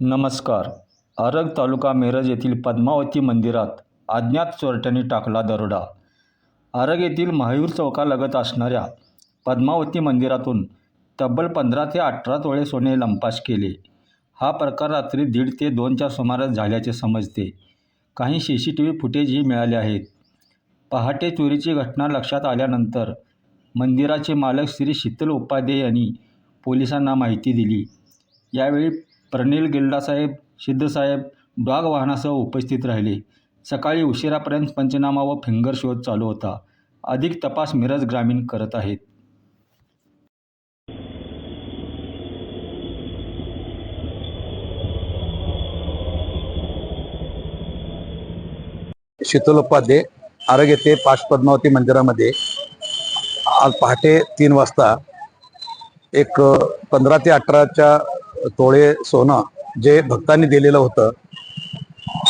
नमस्कार. आरग तालुका मिरज येथील पद्मावती मंदिरात अज्ञात चोरट्यांनी टाकला दरोडा. आरग येथील महावीर चौकालगत असणाऱ्या पद्मावती मंदिरातून तब्बल पंधरा ते अठरा तोळे सोने लंपास केले. हा प्रकार रात्री दीड ते दोनच्या सुमारास झाल्याचे समजते. काही सी सी टी व्ही फुटेजही मिळाले आहेत. पहाटे चोरीची घटना लक्षात आल्यानंतर मंदिराचे मालक श्री शीतल उपाध्ये यांनी पोलिसांना माहिती दिली. यावेळी प्रनिल गिल्डासाहेब सिद्धसाहेब डॉग वाहनासह उपस्थित राहिले. सकाळी उशिरापर्यंत पंचनामा व फिंगर शोध चालू होता. अधिक तपास मिरज ग्रामीण करत आहेत. शीतलोपाध्ये उपाध्ये ते येथे पाच पद्मावती मंदिरामध्ये आज पहाटे तीन वाजता एक पंधरा ते अठराच्या तोळे सोनं जे भक्तांनी दिलेलं होतं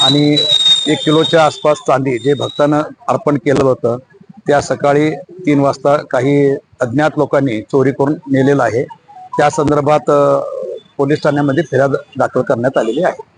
आणि एक किलोच्या आसपास चांदी जे भक्तानं अर्पण केलेलं होतं त्या सकाळी तीन वाजता काही अज्ञात लोकांनी चोरी करून नेलेलं आहे. त्या संदर्भात पोलीस ठाण्यामध्ये फिर्याद दाखल करण्यात आलेली आहे.